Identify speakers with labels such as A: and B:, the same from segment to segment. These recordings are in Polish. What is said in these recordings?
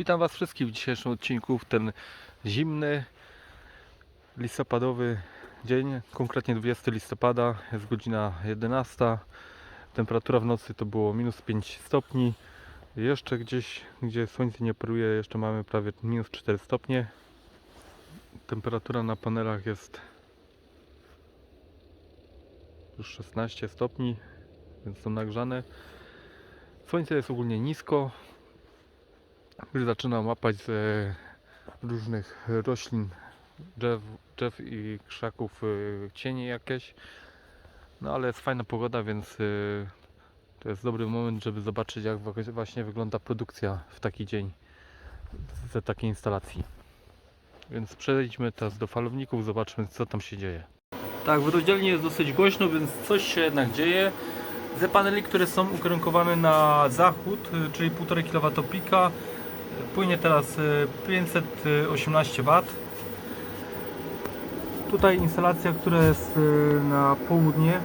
A: Witam Was wszystkich w dzisiejszym odcinku, w ten zimny, listopadowy dzień, konkretnie 20 listopada, jest godzina 11. Temperatura w nocy to było minus 5 stopni. Jeszcze gdzieś, gdzie słońce nie paruje, jeszcze mamy prawie minus 4 stopnie. Temperatura na panelach jest już 16 stopni, więc są nagrzane. Słońce jest ogólnie nisko, już zaczynam łapać z różnych roślin, drzew, drzew i krzaków e, cienie jakieś. No ale jest fajna pogoda, więc e, to jest dobry moment, żeby zobaczyć jak właśnie wygląda produkcja w taki dzień ze takiej instalacji. Więc przejdźmy teraz do falowników, zobaczmy co tam się dzieje. Tak, w rozdzielni jest dosyć głośno, więc coś się jednak dzieje. Ze paneli, które są ukierunkowane na zachód, y, czyli 1,5 kW pika, y, płynie teraz y, 518 W. Tutaj instalacja, która jest y, na południe,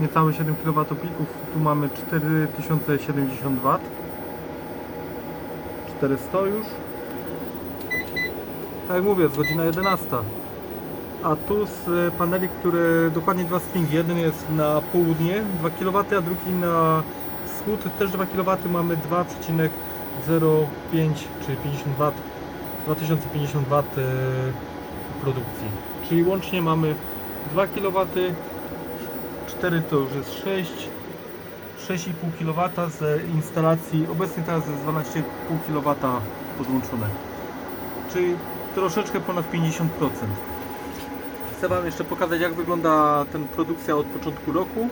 A: niecałe 7 kW pików, tu mamy 4070 W. 400 już. Tak jak mówię, jest godzina 11. A tu z e, paneli, które dokładnie dwa stringi. Jeden jest na południe 2 kW, a drugi na wschód też 2 kW. Mamy 2,05 czyli 50 W, 2050 W produkcji. Czyli łącznie mamy 2 kW, 4 to już jest 6, 6,5 kW z instalacji. Obecnie teraz jest 12,5 kW podłączone. Czyli troszeczkę ponad 50%. Chcę Wam jeszcze pokazać jak wygląda ten produkcja od początku roku.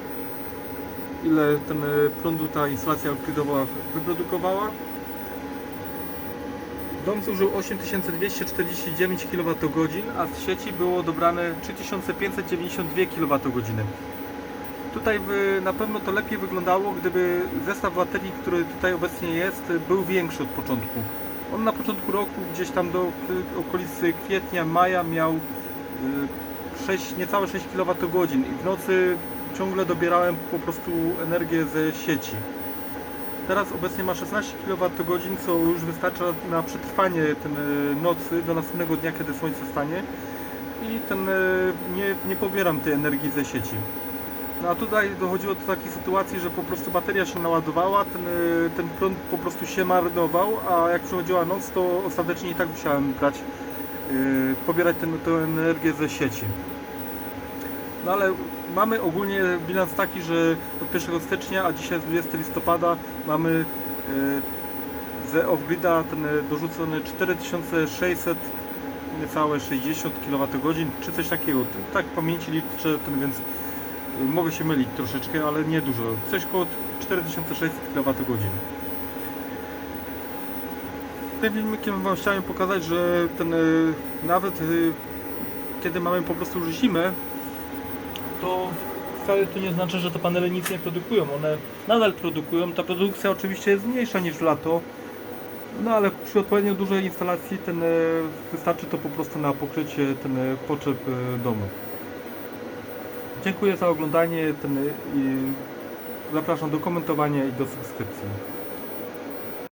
A: Ile ten e, prądu ta instalacja euclidowa wyprodukowała. Dom zużył 8249 kWh, a z sieci było dobrane 3592 kWh. Tutaj na pewno to lepiej wyglądało, gdyby zestaw baterii, który tutaj obecnie jest, był większy od początku. On na początku roku, gdzieś tam do y, okolicy kwietnia, maja miał y, 6, niecałe 6 kWh i w nocy ciągle dobierałem po prostu energię ze sieci. Teraz obecnie ma 16 kWh, co już wystarcza na przetrwanie ten y, nocy do następnego dnia, kiedy słońce stanie i ten, y, nie, nie pobieram tej energii ze sieci. No a tutaj dochodziło do takiej sytuacji, że po prostu bateria się naładowała, ten, y, ten prąd po prostu się marnował, a jak przychodziła noc, to ostatecznie i tak musiałem brać, y, pobierać tę energię ze sieci. No ale mamy ogólnie bilans taki, że od 1 stycznia, a dzisiaj jest 20 listopada, mamy y, ze off-grida ten dorzucony 4600 niecałe 60 kWh, czy coś takiego. Tak w pamięci liczę, ten, więc Mogę się mylić troszeczkę, ale nie dużo. Coś koło 4600 kWh. Tym filmikiem Wam chciałem pokazać, że ten y, nawet kiedy mamy po prostu już zimę, to wcale to nie znaczy, że te panele nic nie produkują. One nadal produkują. Ta produkcja oczywiście jest mniejsza niż w lato. No ale przy odpowiednio dużej instalacji ten, y, wystarczy to po prostu na pokrycie ten y, potrzeb y, domu. Dziękuję za oglądanie ten, i zapraszam do komentowania i do subskrypcji.